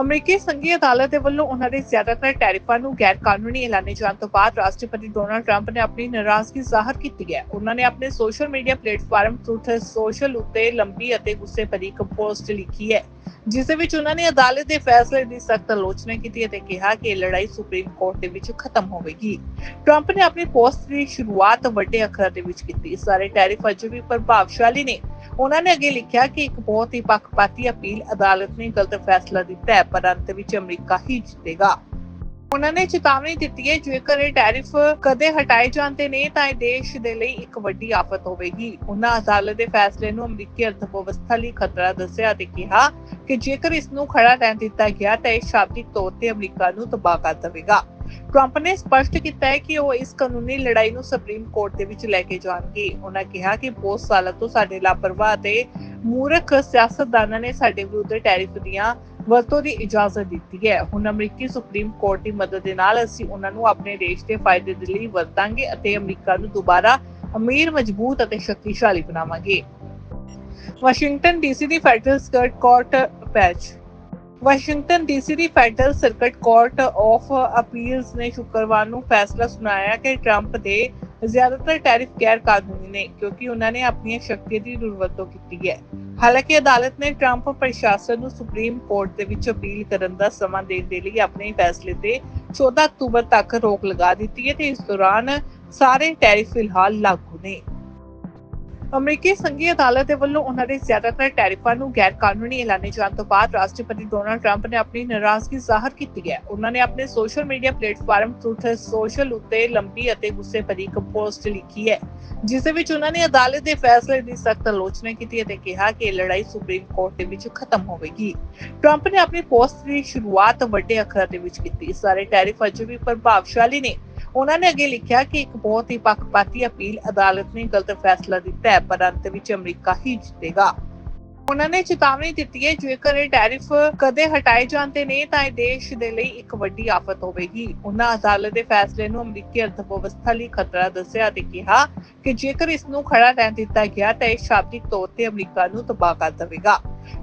ਅਮਰੀਕੀ ਸੰਘੀ ਅਦਾਲਤ ਦੇ ਵੱਲੋਂ ਉਹਨਾਂ ਦੇ ਜ਼ਿਆਦਾਤਰ ਟੈਰਿਫਾਂ ਨੂੰ ਗੈਰ ਕਾਨੂੰਨੀ ਐਲਾਨੇ ਜਾਣ ਤੋਂ ਬਾਅਦ ਰਾਸ਼ਟਰਪਤੀ ਡੋਨਾਲਡ ਟਰੰਪ ਨੇ ਆਪਣੀ ਨਾਰਾਜ਼ਗੀ ਜ਼ਾਹਰ ਕੀਤੀ ਹੈ। ਉਹਨਾਂ ਨੇ ਆਪਣੇ social media platform truth social ਉੱਤੇ ਲੰਬੀ ਅਤੇ ਗੁੱਸੇ ਭਰੀ ਇੱਕ ਪੋਸਟ ਲਿਖੀ ਹੈ, ਜਿਸ ਦੇ ਵਿੱਚ ਉਹਨਾਂ ਨੇ ਅਦਾਲਤ ਦੇ ਫੈਸਲੇ ਦੀ ਸਖਤ ਆਲੋਚਨਾ ਕੀਤੀ ਅਤੇ ਕਿਹਾ ਕਿ ਇਹ ਲੜਾਈ ਸੁਪਰੀਮ ਕੋਰਟ ਦੇ ਵਿੱਚ ਖਤਮ ਹੋਵੇਗੀ। ਟਰੰਪ ਨੇ ਆਪਣੀ ਪੋਸਟ ਦੀ ਸ਼ੁਰੂਆਤ ਵੱਡੇ ਅੱਖਰਾਂ ਦੇ ਵਿੱਚ ਕੀਤੀ। ਸਾਰੇ ਟੈਰਿਫ ਅਜੇ ਵੀ ਪ੍ਰਭਾਵਸ਼ਾਲੀ ਨੇ। ਉਹਨਾਂ ਨੇ ਅੱਗੇ ਲਿਖਿਆ ਕਿ ਇੱਕ ਬਹੁਤ ਹੀ ਪੱਖਪਾਤੀ ਅਪੀਲ ਅਦਾਲਤ ਨੇ ਗਲਤ ਫੈਸਲਾ ਦਿੱਤਾ ਹੈ, ਪਰ ਅੰਤ ਵਿੱਚ ਅਮਰੀਕਾ ਹੀ ਜਿੱਤੇਗਾ। ਉਹਨਾਂ ਨੇ ਚੇਤਾਵਨੀ ਦਿੱਤੀ ਹੈ, ਜੇਕਰ ਇਹ ਟੈਰਿਫ ਕਦੇ ਹਟਾਏ ਜਾਂਦੇ ਨੇ, ਤਾਂ ਇਹ ਦੇਸ਼ ਦੇ ਲਈ ਇੱਕ ਵੱਡੀ ਆਫਤ ਹੋਵੇਗੀ। ਉਹਨਾਂ ਅਦਾਲਤ ਦੇ ਫੈਸਲੇ ਨੂੰ ਅਮਰੀਕੀ ਅਰਥਵਿਵਸਥਾ ਲਈ ਖਤਰਾ ਦੱਸਿਆ ਤੇ ਕਿਹਾ ਕਿ ਜੇਕਰ ਇਸ ਨੂੰ ਖੜਾ ਰਹਿਣ ਦਿੱਤਾ ਗਿਆ, ਤਾਂ ਇਹ ਸ਼ਾਬਦਿਕ ਤੌਰ ਤੇ ਅਮਰੀਕਾ ਨੂੰ ਤਬਾਹ ਕਰ ਦੇਵੇਗਾ। ਟਰੰਪ ਨੇ ਸਪਸ਼ਟ ਕੀਤਾ ਹੈ ਕਿ ਉਹ ਇਸ ਕਾਨੂੰਨੀ ਲੜਾਈ ਨੂੰ ਸੁਪਰੀਮ ਕੋਰਟ ਦੇ ਵਿੱਚ ਲੈ ਕੇ ਜਾਣਗੇ। ਉਹਨਾਂ ਕਿਹਾ ਕਿ ਬਹੁਤ ਸਾਲਾਂ ਤੋਂ ਸਾਡੇ ਲਾਪਰਵਾਹ ਤੇ ਮੂਰਖ ਸਿਆਸਤਦਾਨਾਂ ਨੇ ਸਾਡੇ ਵਿਰੁੱਧ ਟੈਰਿਫ ਦੀਆਂ ਵਰਤੋਂ ਦੀ ਇਜਾਜ਼ਤ ਦਿੱਤੀ ਹੈ। ਹੁਣ ਅਮਰੀਕੀ ਸੁਪਰੀਮ ਕੋਰਟ ਦੀ ਮਦਦ ਦੇ ਨਾਲ ਅਸੀਂ ਉਹਨਾਂ ਨੂੰ ਆਪਣੇ ਦੇਸ਼ ਦੇ ਫਾਇਦੇ ਦੇ ਲਈ ਵਰਤਾਂਗੇ ਅਤੇ ਅਮਰੀਕਾ ਨੂੰ ਦੁਬਾਰਾ ਅਮੀਰ, ਮਜ਼ਬੂਤ ਅਤੇ ਸ਼ਕਤੀਸ਼ਾਲੀ ਬਣਾਵਾਂਗੇ। ਵਾਸ਼ਿੰਗਟਨ ਡੀਸੀ ਦੀ ਫੈਡਰਲ ਸਕਰਟ ਕੋਰਟ ਪੈਚ Washington DC the federal circuit court of appeals ਨੇ ਸ਼ੁੱਕਰਵਾਰ ਨੂੰ ਫੈਸਲਾ ਸੁਣਾਇਆ ਕਿ ਟਰੰਪ ਦੇ ਜ਼ਿਆਦਾਤਰ ਟੈਰਿਫ ਗੈਰ ਕਾਨੂੰਨੀ ਨੇ, ਕਿਉਂਕਿ ਉਹਨਾਂ ਨੇ ਆਪਣੀਆਂ ਸ਼ਕਤੀਆਂ ਦੀ ਦੁਰਵਰਤੋਂ ਕੀਤੀ ਹੈ। ਹਾਲਾਂਕਿ ਅਦਾਲਤ ਨੇ ਟਰੰਪ ਪ੍ਰਸ਼ਾਸਨ ਨੂੰ ਸੁਪਰੀਮ ਕੋਰਟ ਦੇ ਵਿੱਚ ਅਪੀਲ ਕਰਨ ਦਾ ਸਮਾਂ ਦੇਣ ਦੇ ਲਈ ਆਪਣੇ ਫੈਸਲੇ ਤੇ 14 ਅਕਤੂਬਰ ਤੱਕ ਰੋਕ ਲਗਾ ਦਿੱਤੀ ਹੈ ਤੇ ਇਸ ਦੌਰਾਨ ਸਾਰੇ ਟੈਰਿਫ ਫਿਲਹਾਲ ਲਾਗੂ ਨੇ। ਅਮਰੀਕੀ ਸੰਘੀ ਅਦਾਲਤ ਦੇ ਵੱਲੋਂ ਉਹਨਾਂ ਦੇ ਜ਼ਿਆਦਾਤਰ ਟੈਰਿਫਾਂ ਨੂੰ ਗੈਰ ਕਾਨੂੰਨੀ ਐਲਾਨੇ ਜਾਣ ਤੋਂ ਬਾਅਦ ਰਾਸ਼ਟਰਪਤੀ ਡੋਨਾਲਡ ਟਰੰਪ ਨੇ ਆਪਣੀ ਨਾਰਾਜ਼ਗੀ ਜ਼ਾਹਰ ਕੀਤੀ ਹੈ। ਉਹਨਾਂ ਨੇ ਆਪਣੇ social media platform truth social ਉੱਤੇ ਲੰਬੀ ਅਤੇ ਗੁੱਸੇ ਭਰੀ ਇੱਕ ਪੋਸਟ ਲਿਖੀ ਹੈ, ਜਿਸ ਦੇ ਵਿੱਚ ਉਹਨਾਂ ਨੇ ਅਦਾਲਤ ਦੇ ਫੈਸਲੇ ਦੀ ਸਖਤ ਆਲੋਚਨਾ ਕੀਤੀ ਅਤੇ ਕਿਹਾ ਕਿ ਇਹ ਲੜਾਈ ਸੁਪਰੀਮ ਕੋਰਟ ਦੇ ਵਿੱਚ ਖਤਮ ਹੋਵੇਗੀ। ਟਰੰਪ ਨੇ ਆਪਣੀ ਪੋਸਟ ਦੀ ਸ਼ੁਰੂਆਤ ਵੱਡੇ ਅੱਖਰਾਂ ਦੇ ਵਿੱਚ ਕੀਤੀ। ਸਾਰੇ ਟੈਰਿਫ ਅਜੇ ਵੀ ਪ੍ਰਭਾਵਸ਼ਾਲੀ ਨੇ। ਉਹਨਾਂ ਨੇ ਅੱਗੇ ਲਿਖਿਆ ਕਿ ਇੱਕ ਬਹੁਤ ਹੀ ਪੱਖਪਾਤੀ ਅਪੀਲ ਅਦਾਲਤ ਨੇ ਗਲਤ ਫੈਸਲਾ ਦਿੱਤਾ ਹੈ, ਪਰ ਅੰਤ ਵਿੱਚ ਅਮਰੀਕਾ ਹੀ ਜਿੱਤੇਗਾ। ਉਹਨਾਂ ਨੇ ਚੇਤਾਵਨੀ ਦਿੱਤੀ ਹੈ, ਜੇਕਰ ਇਹ ਟੈਰਿਫ ਕਦੇ ਹਟਾਏ ਜਾਂਦੇ ਨੇ, ਤਾਂ ਇਹ ਦੇਸ਼ ਦੇ ਲਈ ਇੱਕ ਵੱਡੀ ਆਫਤ ਹੋਵੇਗੀ। ਉਹਨਾਂ ਅਦਾਲਤ ਦੇ ਫੈਸਲੇ ਨੂੰ ਅਮਰੀਕੀ ਅਰਥਵਿਵਸਥਾ ਲਈ ਖਤਰਾ ਦੱਸਿਆ ਅਤੇ ਕਿਹਾ ਕਿ ਜੇਕਰ ਇਸ ਨੂੰ ਖੜਾ ਰਹਿਣ ਦਿੱਤਾ ਗਿਆ, ਤਾਂ ਇਹ ਸ਼ਾਬਦਿਕ ਤੌਰ ਤੇ ਅਮਰੀਕਾ ਨੂੰ ਤਬਾਹ ਕਰ ਦੇਵੇਗਾ।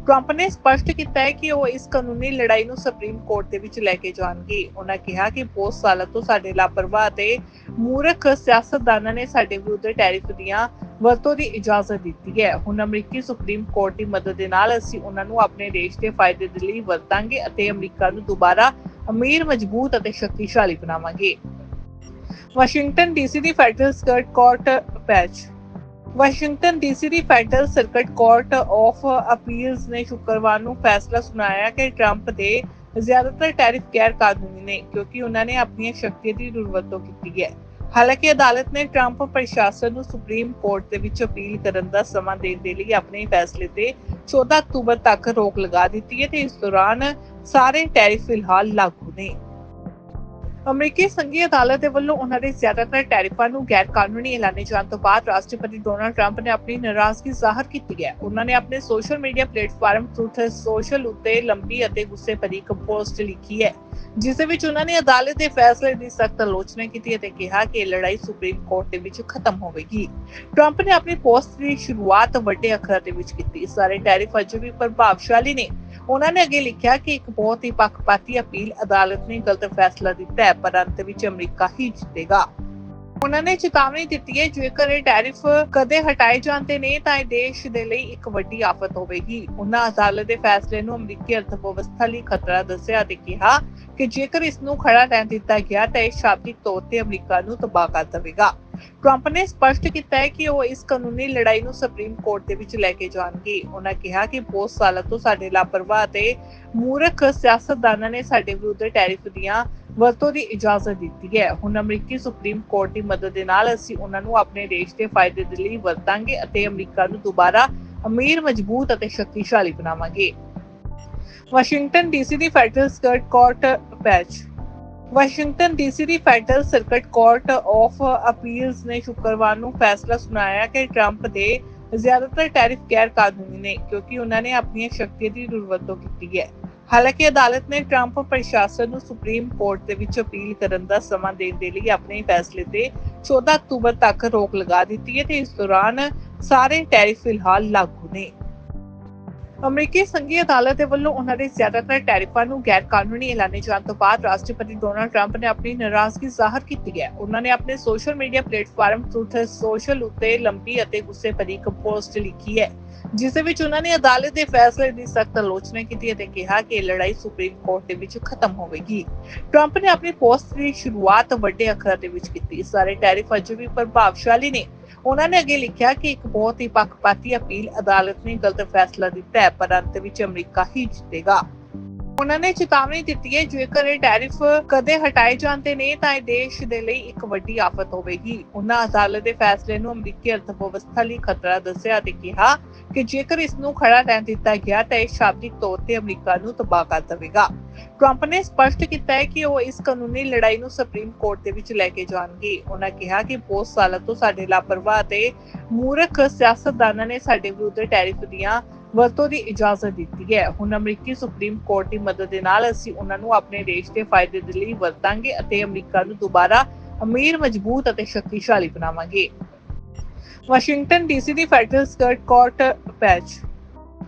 ਟਰੰਪ ਨੇ ਸਪਸ਼ਟ ਕੀਤਾ ਹੈ ਕਿ ਉਹ ਇਸ ਕਾਨੂੰਨੀ ਲੜਾਈ ਨੂੰ ਸੁਪਰੀਮ ਕੋਰਟ ਦੇ ਵਿੱਚ ਲੈ ਕੇ ਜਾਣਗੇ। ਉਹਨਾਂ ਕਿਹਾ ਕਿ ਬਹੁਤ ਸਾਲਾਂ ਤੋਂ ਸਾਡੇ ਲਾਪਰਵਾਹ ਤੇ ਮੂਰਖ ਸਿਆਸਤਦਾਨਾਂ ਨੇ ਸਾਡੇ ਵਿਰੁੱਧ ਟੈਰਿਫ ਦੀਆਂ ਵਰਤੋਂ ਦੀ ਇਜਾਜ਼ਤ ਦਿੱਤੀ ਹੈ। ਹੁਣ ਅਮਰੀਕੀ ਸੁਪਰੀਮ ਕੋਰਟ ਦੀ ਮਦਦ ਦੇ ਨਾਲ ਅਸੀਂ ਉਹਨਾਂ ਨੂੰ ਆਪਣੇ ਦੇਸ਼ ਦੇ ਫਾਇਦੇ ਦੇ ਲਈ ਵਰਤਾਂਗੇ ਅਤੇ ਅਮਰੀਕਾ ਨੂੰ ਦੁਬਾਰਾ ਅਮੀਰ, ਮਜ਼ਬੂਤ ਅਤੇ ਸ਼ਕਤੀਸ਼ਾਲੀ ਬਣਾਵਾਂਗੇ। ਵਾਸ਼ਿੰਗਟਨ ਡੀਸੀ ਦੀ ਫੈਡਰਲ ਸਰਕਟ ਕੋਰਟ ਪੈਚ। Washington DC the federal circuit court of appeals ਨੇ ਸ਼ੁੱਕਰਵਾਰ ਨੂੰ ਫੈਸਲਾ ਸੁਣਾਇਆ ਕਿ ਟਰੰਪ ਦੇ ਜ਼ਿਆਦਾਤਰ ਟੈਰਿਫ ਗੈਰ ਕਾਨੂੰਨੀ ਨੇ, ਕਿਉਂਕਿ ਉਹਨਾਂ ਨੇ ਆਪਣੀਆਂ ਸ਼ਕਤੀਆਂ ਦੀ ਦੁਰਵਰਤੋਂ ਕੀਤੀ ਹੈ। ਹਾਲਾਂਕਿ ਅਦਾਲਤ ਨੇ ਟਰੰਪ ਪ੍ਰਸ਼ਾਸਨ ਨੂੰ ਸੁਪਰੀਮ ਕੋਰਟ ਦੇ ਵਿੱਚ ਅਪੀਲ ਕਰਨ ਦਾ ਸਮਾਂ ਦੇਣ ਦੇ ਲਈ ਆਪਣੇ ਫੈਸਲੇ ਤੇ 14 ਅਕਤੂਬਰ ਤੱਕ ਰੋਕ ਲਗਾ ਦਿੱਤੀ ਹੈ ਤੇ ਇਸ ਦੌਰਾਨ ਸਾਰੇ ਟੈਰਿਫ ਫਿਲਹਾਲ ਲਾਗੂ ਨੇ। ਅਮਰੀਕੀ ਸੰਘੀ ਅਦਾਲਤ ਦੇ ਵੱਲੋਂ ਉਹਨਾਂ ਦੇ ਜ਼ਿਆਦਾਤਰ ਟੈਰਿਫਾਂ ਨੂੰ ਗੈਰ ਕਾਨੂੰਨੀ ਐਲਾਨੇ ਜਾਣ ਤੋਂ ਬਾਅਦ ਰਾਸ਼ਟਰਪਤੀ ਡੋਨਾਲਡ ਟਰੰਪ ਨੇ ਆਪਣੀ ਨਾਰਾਜ਼ਗੀ ਜ਼ਾਹਰ ਕੀਤੀ ਹੈ। ਉਹਨਾਂ ਨੇ ਆਪਣੇ social media platform truth social ਉੱਤੇ ਲੰਬੀ ਅਤੇ ਗੁੱਸੇ ਭਰੀ ਇੱਕ ਪੋਸਟ ਲਿਖੀ ਹੈ, ਜਿਸ ਦੇ ਵਿੱਚ ਉਹਨਾਂ ਨੇ ਅਦਾਲਤ ਦੇ ਫੈਸਲੇ ਦੀ ਸਖਤ ਆਲੋਚਨਾ ਕੀਤੀ ਅਤੇ ਕਿਹਾ ਕਿ ਇਹ ਲੜਾਈ ਸੁਪਰੀਮ ਕੋਰਟ ਦੇ ਵਿੱਚ ਖਤਮ ਹੋਵੇਗੀ। ਟਰੰਪ ਨੇ ਆਪਣੀ ਪੋਸਟ ਦੀ ਸ਼ੁਰੂਆਤ ਵੱਡੇ ਅੱਖਰਾਂ ਦੇ ਵਿੱਚ ਕੀਤੀ। ਸਾਰੇ ਟੈਰਿਫ ਅਜੇ ਵੀ ਪ੍ਰਭਾਵਸ਼ਾਲੀ ਨੇ। ਉਹਨਾਂ ਨੇ ਅੱਗੇ ਲਿਖਿਆ ਕਿ ਇੱਕ ਬਹੁਤ ਹੀ ਪੱਖਪਾਤੀ ਅਪੀਲ ਅਦਾਲਤ ਨੇ ਗਲਤ ਫੈਸਲਾ ਦਿੱਤਾ ਹੈ, ਪਰ ਅੰਤ ਵਿੱਚ ਅਮਰੀਕਾ ਹੀ ਜਿੱਤੇਗਾ। ਉਹਨਾਂ ਨੇ ਚੇਤਾਵਨੀ ਦਿੱਤੀ ਹੈ, ਜੇਕਰ ਇਹ ਟੈਰਿਫ ਕਦੇ ਹਟਾਏ ਜਾਂਦੇ ਨੇ, ਤਾਂ ਇਹ ਦੇਸ਼ ਦੇ ਲਈ ਇੱਕ ਵੱਡੀ ਆਫਤ ਹੋਵੇਗੀ। ਉਹਨਾਂ ਅਦਾਲਤ ਦੇ ਫੈਸਲੇ ਨੂੰ ਅਮਰੀਕੀ ਅਰਥਵਿਵਸਥਾ ਲਈ ਖਤਰਾ ਦੱਸਿਆ ਤੇ ਕਿਹਾ ਕਿ ਜੇਕਰ ਇਸ ਨੂੰ ਖੜਾ ਰਹਿਣ ਦਿੱਤਾ ਗਿਆ, ਤਾਂ ਇਹ ਸ਼ਾਬਦਿਕ ਤੌਰ ਤੇ ਅਮਰੀਕਾ ਨੂੰ ਤਬਾਹ ਕਰ ਦੇਵੇਗਾ। ਟਰੰਪ ਨੇ ਸਪਸ਼ਟ ਕੀਤਾ ਹੈ ਕਿ ਉਹ ਇਸ ਕਾਨੂੰਨੀ ਲੜਾਈ ਨੂੰ ਸੁਪਰੀਮ ਕੋਰਟ ਦੇ ਵਿੱਚ ਲੈ ਕੇ ਜਾਣਗੇ। ਉਹਨਾਂ ਕਿਹਾ ਕਿ ਬਹੁਤ ਸਾਲਾਂ ਤੋਂ ਸਾਡੇ ਲਾਪਰਵਾਹ ਤੇ ਮੂਰਖ ਸਿਆਸਤਦਾਨਾਂ ਨੇ ਸਾਡੇ ਵਿਰੁੱਧ ਟੈਰਿਫ ਦੀਆਂ ਵਰਤੋਂ ਦੀ ਇਜਾਜ਼ਤ ਦਿੱਤੀ ਹੈ। ਹੁਣ ਅਮਰੀਕੀ ਸੁਪਰੀਮ ਕੋਰਟ ਦੀ ਮਦਦ ਦੇ ਨਾਲ ਅਸੀਂ ਉਹਨਾਂ ਨੂੰ ਆਪਣੇ ਦੇਸ਼ ਦੇ ਫਾਇਦੇ ਦੇ ਲਈ ਵਰਤਾਂਗੇ ਅਤੇ ਅਮਰੀਕਾ ਨੂੰ ਦੁਬਾਰਾ ਅਮੀਰ, ਮਜ਼ਬੂਤ ਅਤੇ ਸ਼ਕਤੀਸ਼ਾਲੀ ਬਣਾਵਾਂਗੇ। ਵਾਸ਼ਿੰਗਟਨ ਡੀਸੀ ਦੀ ਫੈਡਰਲ ਸਰਕਟ ਕੋਰਟ ਪੈਚ Washington DC the federal circuit court of appeals ਨੇ ਸ਼ੁੱਕਰਵਾਰ ਨੂੰ ਫੈਸਲਾ ਸੁਣਾਇਆ ਕਿ ਟਰੰਪ ਦੇ ਜ਼ਿਆਦਾਤਰ ਟੈਰਿਫ ਗੈਰ ਕਾਨੂੰਨੀ ਨੇ, ਕਿਉਂਕਿ ਉਹਨਾਂ ਨੇ ਆਪਣੀਆਂ ਸ਼ਕਤੀਆਂ ਦੀ ਦੁਰਵਰਤੋਂ ਕੀਤੀ ਹੈ। ਹਾਲਾਂਕਿ ਅਦਾਲਤ ਨੇ ਟਰੰਪ ਪ੍ਰਸ਼ਾਸਨ ਨੂੰ ਸੁਪਰੀਮ ਕੋਰਟ ਦੇ ਵਿੱਚ ਅਪੀਲ ਕਰਨ ਦਾ ਸਮਾਂ ਦੇਣ ਦੇ ਲਈ ਆਪਣੇ ਫੈਸਲੇ ਤੇ 14 ਅਕਤੂਬਰ ਤੱਕ ਰੋਕ ਲਗਾ ਦਿੱਤੀ ਹੈ ਤੇ ਇਸ ਦੌਰਾਨ ਸਾਰੇ ਟੈਰਿਫ ਫਿਲਹਾਲ ਲਾਗੂ ਨੇ। ਅਮਰੀਕੀ ਸੰਘੀ ਅਦਾਲਤ ਵੱਲੋਂ ਉਹਨਾਂ ਦੇ ਜ਼ਿਆਦਾਤਰ ਟੈਰਿਫਾਂ ਨੂੰ ਗੈਰ ਕਾਨੂੰਨੀ ਐਲਾਨੇ ਜਾਣ ਤੋਂ ਬਾਅਦ ਰਾਸ਼ਟਰਪਤੀ ਡੋਨਾਲਡ ਟਰੰਪ ਨੇ ਆਪਣੀ ਨਾਰਾਜ਼ਗੀ ਜ਼ਾਹਰ ਕੀਤੀ ਹੈ। ਉਹਨਾਂ ਨੇ ਆਪਣੇ social media platform truth social ਉੱਤੇ ਲੰਬੀ ਅਤੇ ਗੁੱਸੇ ਭਰੀ ਇੱਕ ਪੋਸਟ ਲਿਖੀ ਹੈ, ਜਿਸ ਦੇ ਵਿੱਚ ਉਹਨਾਂ ਨੇ ਅਦਾਲਤ ਦੇ ਫੈਸਲੇ ਦੀ ਸਖਤ ਆਲੋਚਨਾ ਕੀਤੀ ਅਤੇ ਕਿਹਾ ਕਿ ਇਹ ਲੜਾਈ ਸੁਪਰੀਮ ਕੋਰਟ ਦੇ ਵਿੱਚ ਖਤਮ ਹੋਵੇਗੀ। ਟਰੰਪ ਨੇ ਆਪਣੀ ਪੋਸਟ ਦੀ ਸ਼ੁਰੂਆਤ ਵੱਡੇ ਅੱਖਰਾਂ ਦੇ ਵਿੱਚ ਕੀਤੀ। ਸਾਰੇ ਟੈਰਿਫ ਅਜੇ ਵੀ ਪ੍ਰਭਾਵਸ਼ਾਲੀ ਨੇ ਉਹਨਾਂ ਨੇ ਅੱਗੇ ਲਿਖਿਆ ਕਿ ਇੱਕ ਬਹੁਤ ਹੀ ਪੱਖਪਾਤੀ ਅਪੀਲ ਅਦਾਲਤ ਨੇ ਗਲਤ ਫੈਸਲਾ ਦਿੱਤਾ ਹੈ, ਪਰ ਅੰਤ ਵਿੱਚ ਅਮਰੀਕਾ ਹੀ ਜਿੱਤੇਗਾ। ਉਹਨਾਂ ਨੇ ਚੇਤਾਵਨੀ ਦਿੱਤੀ ਹੈ, ਜੇਕਰ ਇਹ ਟੈਰਿਫ ਕਦੇ ਹਟਾਏ ਜਾਂਦੇ ਨੇ, ਤਾਂ ਇਹ ਦੇਸ਼ ਦੇ ਲਈ ਇੱਕ ਵੱਡੀ ਆਫਤ ਹੋਵੇਗੀ। ਉਹਨਾਂ ਅਦਾਲਤ ਦੇ ਫੈਸਲੇ ਨੂੰ ਅਮਰੀਕੀ ਅਰਥ ਵਿਵਸਥਾ ਲਈ ਖਤਰਾ ਦੱਸਿਆ ਅਤੇ ਕਿਹਾ ਕਿ ਜੇਕਰ ਇਸ ਨੂੰ ਖੜਾ ਰਹਿਣ ਦਿੱਤਾ ਗਿਆ, ਤਾਂ ਇਹ ਸ਼ਾਬਦਿਕ ਤੌਰ ਤੇ ਅਮਰੀਕਾ ਨੂੰ ਤਬਾਹ ਕਰ ਦੇਵੇਗਾ। ਟਰੰਪ ਨੇ ਸਪਸ਼ਟ ਕੀਤਾ ਹੈ ਕਿ ਉਹ ਇਸ ਕਾਨੂੰਨੀ ਲੜਾਈ ਨੂੰ ਸੁਪਰੀਮ ਕੋਰਟ ਦੇ ਵਿੱਚ ਲੈ ਕੇ ਜਾਣਗੇ। ਉਹਨਾਂ ਕਿਹਾ ਕਿ ਬਹੁਤ ਸਾਲਾਂ ਤੋਂ ਸਾਡੇ ਲਾਪਰਵਾਹ ਤੇ ਮੂਰਖ ਸਿਆਸਤਦਾਨਾਂ ਨੇ ਸਾਡੇ ਵਿਰੁੱਧ ਟੈਰਿਫ ਦੀਆਂ ਵਰਤੋਂ ਦੀ ਇਜਾਜ਼ਤ ਦਿੱਤੀ ਹੈ। ਹੁਣ ਅਮਰੀਕੀ ਸੁਪਰੀਮ ਕੋਰਟ ਦੀ ਮਦਦ ਦੇ ਨਾਲ ਅਸੀਂ ਉਹਨਾਂ ਨੂੰ ਆਪਣੇ ਦੇਸ਼ ਦੇ ਫਾਇਦੇ ਦੇ ਲਈ ਵਰਤਾਂਗੇ ਅਤੇ ਅਮਰੀਕਾ ਨੂੰ ਦੁਬਾਰਾ ਅਮੀਰ, ਮਜ਼ਬੂਤ ਅਤੇ ਸ਼ਕਤੀਸ਼ਾਲੀ ਬਣਾਵਾਂਗੇ। ਵਾਸ਼ਿੰਗਟਨ ਡੀਸੀ ਦੀ ਫੈਡਰਲ ਸਰਕਟ ਕੋਰਟ ਪੈਚ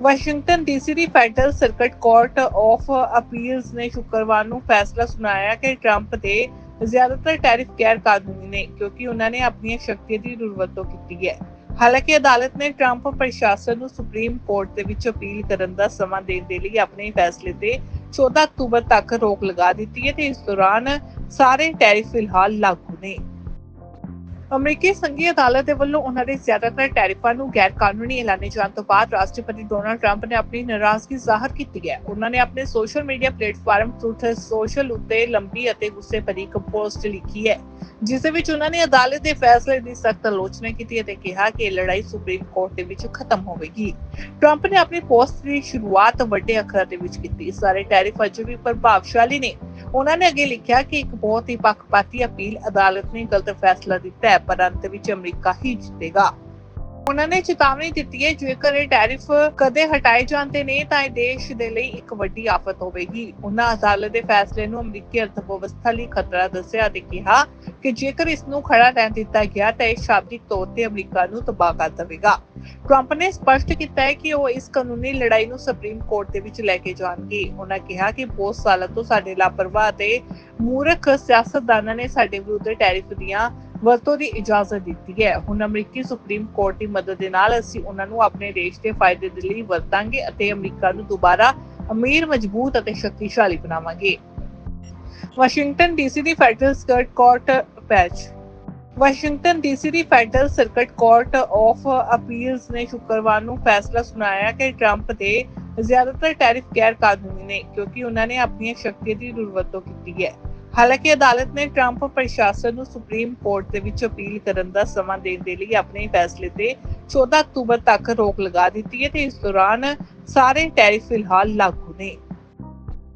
Washington DC the federal circuit court of appeals ਨੇ ਸ਼ੁੱਕਰਵਾਰ ਨੂੰ ਫੈਸਲਾ ਸੁਣਾਇਆ ਕਿ ਟਰੰਪ ਦੇ ਜ਼ਿਆਦਾਤਰ ਟੈਰਿਫ ਗੈਰ ਕਾਨੂੰਨੀ ਨੇ, ਕਿਉਂਕਿ ਉਹਨਾਂ ਨੇ ਆਪਣੀਆਂ ਸ਼ਕਤੀਆਂ ਦੀ ਦੁਰਵਰਤੋਂ ਕੀਤੀ ਹੈ। ਹਾਲਾਂਕਿ ਅਦਾਲਤ ਨੇ ਟਰੰਪ ਪ੍ਰਸ਼ਾਸਨ ਨੂੰ ਸੁਪਰੀਮ ਕੋਰਟ ਦੇ ਵਿੱਚ ਅਪੀਲ ਕਰਨ ਦਾ ਸਮਾਂ ਦੇਣ ਦੇ ਲਈ ਆਪਣੇ ਫੈਸਲੇ ਤੇ 14 ਅਕਤੂਬਰ ਤੱਕ ਰੋਕ ਲਗਾ ਦਿੱਤੀ ਹੈ ਤੇ ਇਸ ਦੌਰਾਨ ਸਾਰੇ ਟੈਰਿਫ ਫਿਲਹਾਲ ਲਾਗੂ ਨੇ। ਅਮਰੀਕੀ ਸੰਘੀ ਅਦਾਲਤ ਦੇ ਵੱਲੋਂ ਉਹਨਾਂ ਦੇ ਜ਼ਿਆਦਾਤਰ ਟੈਰਿਫਾਂ ਨੂੰ ਗੈਰ ਕਾਨੂੰਨੀ ਐਲਾਨੇ ਜਾਣ ਤੋਂ ਬਾਅਦ ਰਾਸ਼ਟਰਪਤੀ ਡੋਨਾਲਡ ਟਰੰਪ ਨੇ ਆਪਣੀ ਨਾਰਾਜ਼ਗੀ ਜ਼ਾਹਰ ਕੀਤੀ ਹੈ। ਉਹਨਾਂ ਨੇ ਆਪਣੇ social media platform truth social ਉੱਤੇ ਲੰਬੀ ਅਤੇ ਗੁੱਸੇ ਭਰੀ ਇੱਕ ਪੋਸਟ ਲਿਖੀ ਹੈ, ਜਿਸ ਦੇ ਵਿੱਚ ਉਹਨਾਂ ਨੇ ਅਦਾਲਤ ਦੇ ਫੈਸਲੇ ਦੀ ਸਖਤ ਆਲੋਚਨਾ ਕੀਤੀ ਅਤੇ ਕਿਹਾ ਕਿ ਇਹ ਲੜਾਈ ਸੁਪਰੀਮ ਕੋਰਟ ਦੇ ਵਿੱਚ ਖਤਮ ਹੋਵੇਗੀ। ਟਰੰਪ ਨੇ ਆਪਣੀ ਪੋਸਟ ਦੀ ਸ਼ੁਰੂਆਤ ਵੱਡੇ ਅੱਖਰਾਂ ਦੇ ਵਿੱਚ ਕੀਤੀ। ਸਾਰੇ ਟੈਰਿਫ ਅਜੇ ਵੀ ਪ੍ਰਭਾਵਸ਼ਾਲੀ ਨੇ। ਉਹਨਾਂ ਨੇ ਅੱਗੇ ਲਿਖਿਆ ਕਿ ਇੱਕ ਬਹੁਤ ਹੀ ਪੱਖਪਾਤੀ ਅਪੀਲ ਅਦਾਲਤ ਨੇ ਗਲਤ ਫੈਸਲਾ ਦਿੱਤਾ ਹੈ, ਪਰ ਅੰਤ ਵਿੱਚ ਅਮਰੀਕਾ ਹੀ ਜਿੱਤੇਗਾ। ਉਹਨਾਂ ਨੇ ਚੇਤਾਵਨੀ ਦਿੱਤੀ ਹੈ, ਜੇਕਰ ਇਹ ਟੈਰਿਫ ਕਦੇ ਹਟਾਏ ਜਾਂਦੇ ਨੇ, ਤਾਂ ਇਹ ਦੇਸ਼ ਦੇ ਲਈ ਇੱਕ ਵੱਡੀ ਆਫਤ ਹੋਵੇਗੀ। ਉਹਨਾਂ ਅਦਾਲਤ ਦੇ ਫੈਸਲੇ ਨੂੰ ਅਮਰੀਕੀ ਅਰਥ ਲਈ ਖਤਰਾ ਦੱਸਿਆ ਅਤੇ ਕਿਹਾ ਕਿ ਜੇਕਰ ਇਸ ਨੂੰ ਖੜਾ ਰਹਿਣ ਦਿੱਤਾ ਗਿਆ, ਤਾਂ ਇਹ ਸ਼ਾਬਦਿਕ ਤੌਰ ਤੇ ਅਮਰੀਕਾ ਨੂੰ ਤਬਾਹ ਕਰ ਦੇਵੇਗਾ। ਟਰੰਪ ਨੇ ਸਪਸ਼ਟ ਕੀਤਾ ਹੈ ਕਿ ਉਹ ਇਸ ਕਾਨੂੰਨੀ ਲੜਾਈ ਨੂੰ ਸੁਪਰੀਮ ਕੋਰਟ ਦੇ ਵਿੱਚ ਲੈ ਕੇ ਜਾਣਗੇ। ਉਹਨਾਂ ਕਿਹਾ ਕਿ ਬਹੁਤ ਸਾਲਾਂ ਤੋਂ ਸਾਡੇ ਲਾਪਰਵਾਹ ਤੇ ਮੂਰਖ ਸਿਆਸਤਦਾਨਾਂ ਨੇ ਸਾਡੇ ਵਿਰੁੱਧ ਟੈਰਿਫ ਦੀਆਂ ਵਰਤੋਂ ਦੀ ਇਜਾਜ਼ਤ ਦਿੱਤੀ ਹੈ। ਹੁਣ ਅਮਰੀਕੀ ਸੁਪਰੀਮ ਕੋਰਟ ਦੀ ਮਦਦ ਦੇ ਨਾਲ ਅਸੀਂ ਉਹਨਾਂ ਨੂੰ ਆਪਣੇ ਦੇਸ਼ ਦੇ ਫਾਇਦੇ ਦੇ ਲਈ ਵਰਤਾਂਗੇ ਅਤੇ ਅਮਰੀਕਾ ਨੂੰ ਦੁਬਾਰਾ ਅਮੀਰ, ਮਜ਼ਬੂਤ ਅਤੇ ਸ਼ਕਤੀਸ਼ਾਲੀ ਬਣਾਵਾਂਗੇ। ਵਾਸ਼ਿੰਗਟਨ ਡੀਸੀ ਦੀ ਫੈਡਰਲ ਸਰਕਟ ਕੋਰਟ ਪੈਚ। Washington DC the federal circuit court of appeals ਨੇ ਸ਼ੁੱਕਰਵਾਰ ਨੂੰ ਫੈਸਲਾ ਸੁਣਾਇਆ ਕਿ ਟਰੰਪ ਦੇ ਜ਼ਿਆਦਾਤਰ ਟੈਰਿਫ ਗੈਰ ਕਾਨੂੰਨੀ ਨੇ, ਕਿਉਂਕਿ ਉਹਨਾਂ ਨੇ ਆਪਣੀਆਂ ਸ਼ਕਤੀਆਂ ਦੀ ਦੁਰਵਰਤੋਂ ਕੀਤੀ ਹੈ। ਹਾਲਾਂਕਿ ਅਦਾਲਤ ਨੇ ਟਰੰਪ ਪ੍ਰਸ਼ਾਸਨ ਨੂੰ ਸੁਪਰੀਮ ਕੋਰਟ ਦੇ ਵਿੱਚ ਅਪੀਲ ਕਰਨ ਦਾ ਸਮਾਂ ਦੇਣ ਦੇ ਲਈ ਆਪਣੇ ਫੈਸਲੇ ਤੇ 14 ਅਕਤੂਬਰ ਤੱਕ ਰੋਕ ਲਗਾ ਦਿੱਤੀ ਹੈ ਤੇ ਇਸ ਦੌਰਾਨ ਸਾਰੇ ਟੈਰਿਫ ਫਿਲਹਾਲ ਲਾਗੂ ਨੇ।